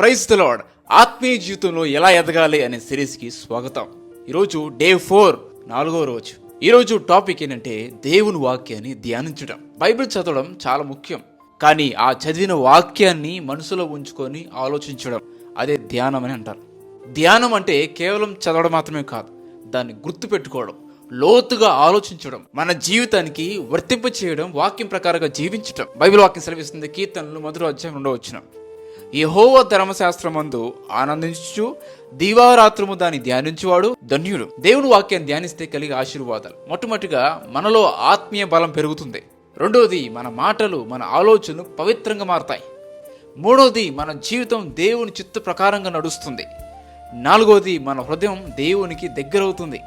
Praise lord. ఆత్మీయ జీవితంలో ఎలా ఎదగాలి అనే సిరీస్కి స్వాగతం. ఈరోజు డే ఫోర్ నాలుగో రోజు. ఈరోజు టాపిక్ ఏంటంటే దేవుని వాక్యాన్ని ధ్యానించడం. బైబిల్ చదవడం చాలా ముఖ్యం. కానీ ఆ చదివిన వాక్యాన్ని మనసులో ఉంచుకొని ఆలోచించడం అదే ధ్యానం అని అంటారు. ధ్యానం అంటే కేవలం చదవడం మాత్రమే కాదు దాన్ని గుర్తుపెట్టుకోవడం లోతుగా ఆలోచించడం మన జీవితానికి వర్తింప చేయడం వాక్యం ప్రకారంగా జీవించడం బైబిల్ వాక్యం సెలవిస్తుంది కీర్తనలు మధుర అధ్యాయం రెండో వచ్చిన యెహోవ ధర్మశాస్త్రమందు ఆనందించు దీవారాత్రము దాన్ని ధ్యానించువాడు ధన్యుడు. దేవుని వాక్యాన్ని ధ్యానిస్తే కలిగే ఆశీర్వాదాలు. మొట్టమొదటిగా మనలో ఆత్మీయ బలం పెరుగుతుంది. రెండవది మన మాటలు మన ఆలోచనలు పవిత్రంగా మారతాయి. మూడవది మన జీవితం దేవుని చిత్త ప్రకారంగా నడుస్తుంది. నాలుగవది మన హృదయం దేవునికి దగ్గరవుతుంది.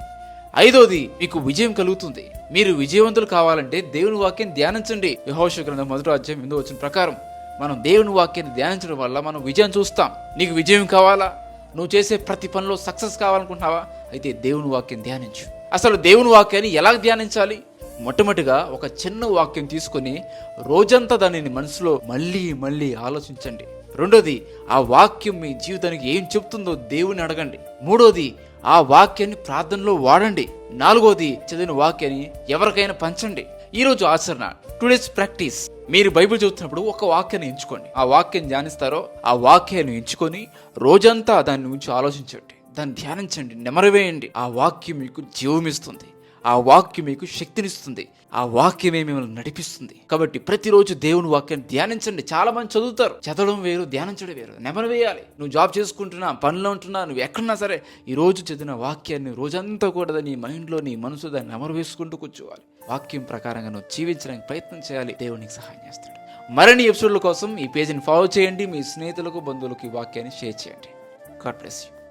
ఐదవది మీకు విజయం కలుగుతుంది. మీరు విజయవంతులు కావాలంటే దేవుని వాక్యం ధ్యానించండి. విహోష గ్రంథం మొదటి అధ్యాయం ఎందు వచ్చిన ప్రకారం. మనం దేవుని వాక్యాన్ని ధ్యానించడం వల్ల మనం విజయం చూస్తాం. నీకు విజయం కావాలా? నువ్వు చేసే ప్రతి పనిలో సక్సెస్ కావాలనుకుంటున్నావా? అయితే దేవుని వాక్యం ధ్యానించు. అసలు దేవుని వాక్యాన్ని ఎలా ధ్యానించాలి? మొట్టమొదటిగా ఒక చిన్న వాక్యం తీసుకొని రోజంతా దానిని మనసులో మళ్ళీ మళ్ళీ ఆలోచించండి. రెండోది ఆ వాక్యం మీ జీవితానికి ఏం చెప్తుందో దేవుని అడగండి. మూడోది ఆ వాక్యాన్ని ప్రార్థనలో వాడండి. నాలుగోది చదివిన వాక్యాన్ని ఎవరికైనా పంచండి. ఈరోజు ఆచరణ టుడేస్ ప్రాక్టీస్ మీరు బైబిల్ చదువుతున్నప్పుడు ఒక వాక్యాన్ని ఎంచుకోండి. ఆ వాక్యం ధ్యానిస్తారో ఆ వాక్యాన్ని ఎంచుకొని రోజంతా దాని గురించి ఆలోచించండి. దాన్ని ధ్యానించండి. నెమరవేయండి ఆ వాక్యం మీకు జీవమిస్తుంది ఆ వాక్యం మీకు శక్తినిస్తుంది. ఆ వాక్యమే మిమ్మల్ని నడిపిస్తుంది. కాబట్టి ప్రతిరోజు దేవుని వాక్యాన్ని ధ్యానించండి. చాలా మంది చదువుతారు. చదవడం వేరు ధ్యానించడం వేరు. నెమరు వేయాలి. నువ్వు జాబ్ చేసుకుంటున్నా పనిలో ఉంటున్నా నువ్వు ఎక్కడున్నా సరే ఈ రోజు చదివిన వాక్యాన్ని రోజంతా కూడా నీ మైండ్లో నీ మనసు దాన్ని నెమరు వేసుకుంటూ కూర్చోవాలి. వాక్యం ప్రకారంగా నువ్వు జీవించడానికి ప్రయత్నం చేయాలి. దేవునికి సహాయం చేస్తాడు. మరిన్ని ఎపిసోడ్ల కోసం ఈ పేజీని ఫాలో చేయండి. మీ స్నేహితులకు బంధువులకు ఈ వాక్యాన్ని షేర్ చేయండి. God bless you.